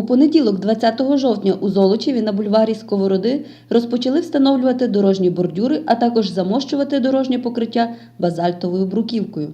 У понеділок, 20 жовтня, у Золочеві на бульварі Сковороди розпочали встановлювати дорожні бордюри, а також замощувати дорожнє покриття базальтовою бруківкою.